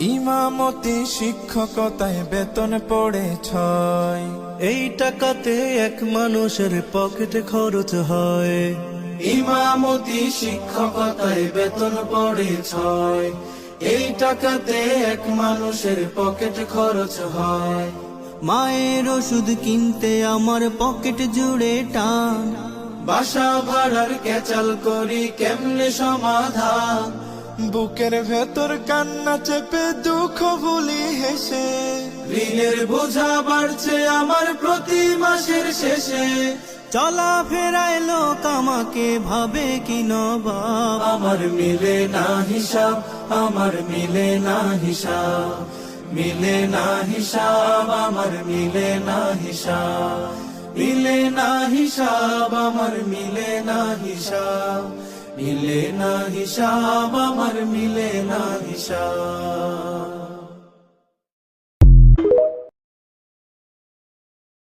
ইমামতি শিক্ষকতায় বেতন পড়ে ছয়। এই টাকাতে এক মানুষের পকেটে খরচ হয়। ইমামতি শিক্ষকতায় বেতন পড়ে ছয়। এই টাকাতে এক মানুষের পকেট খরচ হয়। মায়ের ওষুধ কিনতে আমার পকেট জুড়ে টান। বাসা ভাড়ার ক্যাচাল করি কেমনে সমাধান? বুকের ভেতর কান্না চেপে দুঃখ ভুলি হেসে। ঋণের বোঝা বাড়ছে আমার প্রতি মাসের শেষে। চলা ফেরায় লোক আমাকে ভাবে কি আমার মিলে না হিসাব, আমার মিলে না হিসাব। মিলে না হিসাব, আমার মিলে না হিসাব। মিলে না হিসাব, আমার মিলে না হিসাব। মিলে না হিসাব আমার মিলে না হিসাব